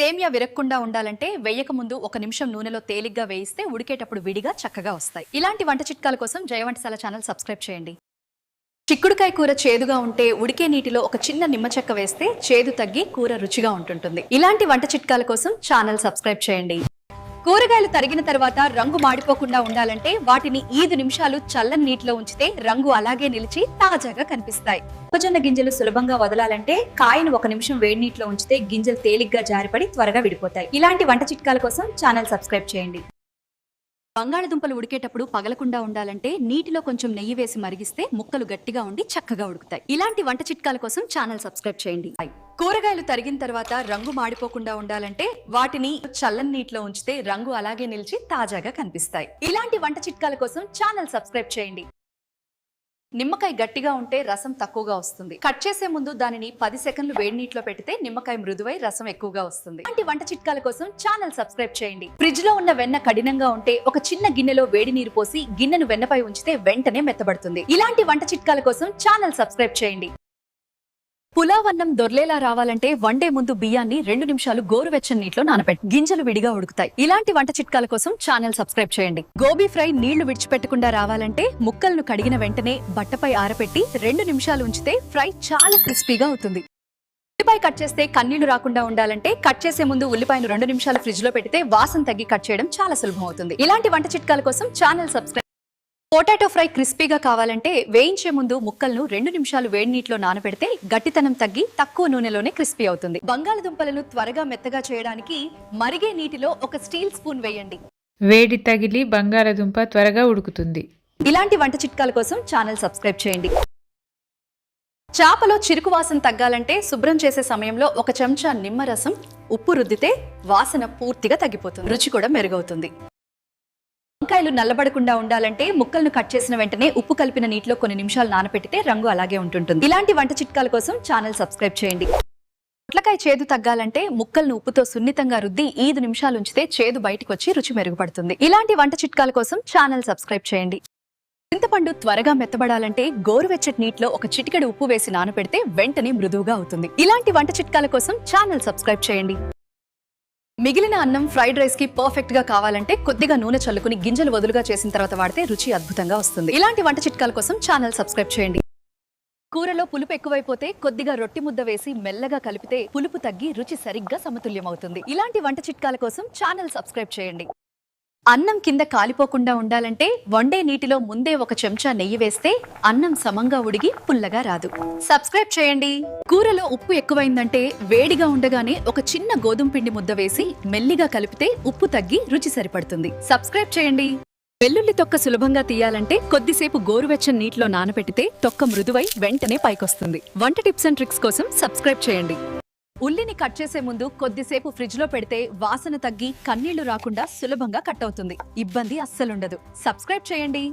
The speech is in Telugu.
సేమియా విరక్కుండా ఉండాలంటే వేయక ముందు ఒక నిమిషం నూనెలో తేలిగ్గా వేయిస్తే ఉడికేటప్పుడు విడిగా చక్కగా వస్తాయి. ఇలాంటి వంట చిట్కాల కోసం జయ వంటశాల ఛానల్ సబ్స్క్రైబ్ చేయండి. చిక్కుడుకాయ కూర చేదుగా ఉంటే ఉడికే నీటిలో ఒక చిన్న నిమ్మ చెక్క వేస్తే చేదు తగ్గి కూర రుచిగా ఉంటుంటుంది. ఇలాంటి వంట చిట్కాల కోసం ఛానల్ సబ్స్క్రైబ్ చేయండి. కూరగాయలు తరిగిన తర్వాత రంగు మాడిపోకుండా ఉండాలంటే వాటిని ఐదు నిమిషాలు చల్లని నీటిలో ఉంచితే రంగు అలాగే నిలిచి తాజాగా కనిపిస్తాయి. మొక్కజొన్న గింజలు సులభంగా వదలాలంటే కాయను ఒక నిమిషం వేడి నీటిలో ఉంచితే గింజలు తేలిగ్గా జారిపడి త్వరగా విడిపోతాయి. ఇలాంటి వంట చిట్కాల కోసం ఛానల్ సబ్స్క్రైబ్ చేయండి. బంగాళదుంపలు ఉడికేటప్పుడు పగలకుండా ఉండాలంటే నీటిలో కొంచెం నెయ్యి వేసి మరిగిస్తే ముక్కలు గట్టిగా ఉండి చక్కగా ఉడుకుతాయి. ఇలాంటి వంట చిట్కాల కోసం ఛానల్ సబ్స్క్రైబ్ చేయండి. కూరగాయలు తరిగిన తర్వాత రంగు మాడిపోకుండా ఉండాలంటే వాటిని చల్లని నీటిలో ఉంచితే రంగు అలాగే నిలిచి తాజాగా కనిపిస్తాయి. ఇలాంటి వంట చిట్కాల కోసం ఛానల్ సబ్స్క్రైబ్ చేయండి. నిమ్మకాయ గట్టిగా ఉంటే రసం తక్కువగా వస్తుంది. కట్ చేసే ముందు దానిని పది సెకండ్లు వేడి నీటిలో పెడితే నిమ్మకాయ మృదువై రసం ఎక్కువగా వస్తుంది. ఇలాంటి వంట చిట్కాల కోసం ఛానల్ సబ్స్క్రైబ్ చేయండి. ఫ్రిడ్జ్లో ఉన్న వెన్న కఠినంగా ఉంటే ఒక చిన్న గిన్నెలో వేడి నీరు పోసి గిన్నెను వెన్నపై ఉంచితే వెంటనే మెత్తబడుతుంది. ఇలాంటి వంట చిట్కాల కోసం ఛానల్ సబ్స్క్రైబ్ చేయండి. పులావ్ అన్నం దొర్లేలా రావాలంటే వండే ముందు బియ్యాన్ని రెండు నిమిషాలు గోరువెచ్చని నీటిలో నానబెట్టి గింజలు విడిగా ఉడుకుతాయి. ఇలాంటి వంట చిట్కాల కోసం ఛానల్ సబ్స్క్రైబ్ చేయండి. గోబీ ఫ్రై నీళ్ళు విడిచిపెట్టకుండా రావాలంటే ముక్కలను కడిగిన వెంటనే బట్టపై ఆరపెట్టి రెండు నిమిషాలు ఉంచితే ఫ్రై చాలా క్రిస్పీగా అవుతుంది. ఉల్లిపాయ కట్ చేస్తే కన్నీళ్ళు రాకుండా ఉండాలంటే కట్ చేసే ముందు ఉల్లిపాయను రెండు నిమిషాలు ఫ్రిడ్జ్లో పెడితే వాసన తగ్గి కట్ చేయడం చాలా సులభం అవుతుంది. ఇలాంటి వంట చిట్కాల కోసం ఛానల్ సబ్స్క్రైబ్ పొటాటో ఫ్రై క్రిస్పీగా కావాలంటే వేయించే ముందు ముక్కలను రెండు నిమిషాలు వేడి నీటిలో నానబెడితే గట్టితనం తగ్గి తక్కువ నూనెలోనే క్రిస్పీ అవుతుంది. బంగాళదుంపలను త్వరగా మెత్తగా చేయడానికి మరిగే నీటిలో ఒక స్టీల్ స్పూన్ వేయండి. వేడి తగిలి బంగాళదుంప త్వరగా ఉడుకుతుంది. ఇలాంటి వంట చిట్కాల కోసం ఛానల్ సబ్స్క్రైబ్ చేయండి. చేపలో చిరుకు వాసన తగ్గాలంటే శుభ్రం చేసే సమయంలో ఒక చెంచా నిమ్మరసం ఉప్పు రుద్దితే వాసన పూర్తిగా తగ్గిపోతుంది. రుచి కూడా మెరుగవుతుంది. వంకాయలు నల్లబడకుండా ఉండాలంటే ముక్కలను కట్ చేసిన వెంటనే ఉప్పు కలిపిన నీటిలో కొన్ని నిమిషాలు నానపెట్టితే రంగు అలాగే ఉంటుంటుంది. ఇలాంటి వంట చిట్కాల కోసం ఛానల్ సబ్స్క్రైబ్ చేయండి. పొట్లకాయ చేదు తగ్గాలంటే ముక్కలను ఉప్పుతో సున్నితంగా రుద్ది ఐదు నిమిషాలు ఉంచితే చేదు బయటకు వచ్చి రుచి మెరుగుపడుతుంది. ఇలాంటి వంట చిట్కాల కోసం ఛానల్ సబ్స్క్రైబ్ చేయండి. చింతపండు త్వరగా మెత్తబడాలంటే గోరువెచ్చటి నీటిలో ఒక చిటికెడు ఉప్పు వేసి నానపెడితే వెంటనే మృదువుగా అవుతుంది. ఇలాంటి వంట చిట్కాల కోసం ఛానల్ సబ్స్క్రైబ్ చేయండి. మిగిలిన అన్నం ఫ్రైడ్ రైస్కి పర్ఫెక్ట్గా కావాలంటే కొద్దిగా నూనె చల్లుకుని గింజలు వదులుగా చేసిన తర్వాత వాడితే రుచి అద్భుతంగా వస్తుంది. ఇలాంటి వంట చిట్కాల కోసం ఛానల్ సబ్స్క్రైబ్ చేయండి. కూరలో పులుపు ఎక్కువైపోతే కొద్దిగా రొట్టి ముద్ద వేసి మెల్లగా కలిపితే పులుపు తగ్గి రుచి సరిగ్గా సమతుల్యం అవుతుంది ఇలాంటి వంట చిట్కాల కోసం ఛానల్ సబ్స్క్రైబ్ చేయండి. అన్నం కింద కాలిపోకుండా ఉండాలంటే వండే నీటిలో ముందే ఒక చెంచా నెయ్యి వేస్తే అన్నం సమంగా ఉడిగి పుల్లగా రాదు. సబ్స్క్రైబ్ చేయండి. కూరలో ఉప్పు ఎక్కువైందంటే వేడిగా ఉండగానే ఒక చిన్న గోధుమ పిండి ముద్ద వేసి మెల్లిగా కలిపితే ఉప్పు తగ్గి రుచి సరిపడుతుంది. సబ్స్క్రైబ్ చేయండి. వెల్లుల్లి తొక్క సులభంగా తీయాలంటే కొద్దిసేపు గోరువెచ్చని నీటిలో నానబెట్టితే తొక్క మృదువై వెంటనే పైకొస్తుంది. వంట టిప్స్ అండ్ ట్రిక్స్ కోసం సబ్స్క్రైబ్ చేయండి. ఉల్లిని కట్ చేసే ముందు కొద్దిసేపు ఫ్రిడ్జ్లో పెడితే వాసన తగ్గి కన్నీళ్ళు రాకుండా సులభంగా కట్ అవుతుంది. ఇబ్బంది అస్సలుండదు. సబ్స్క్రైబ్ చేయండి.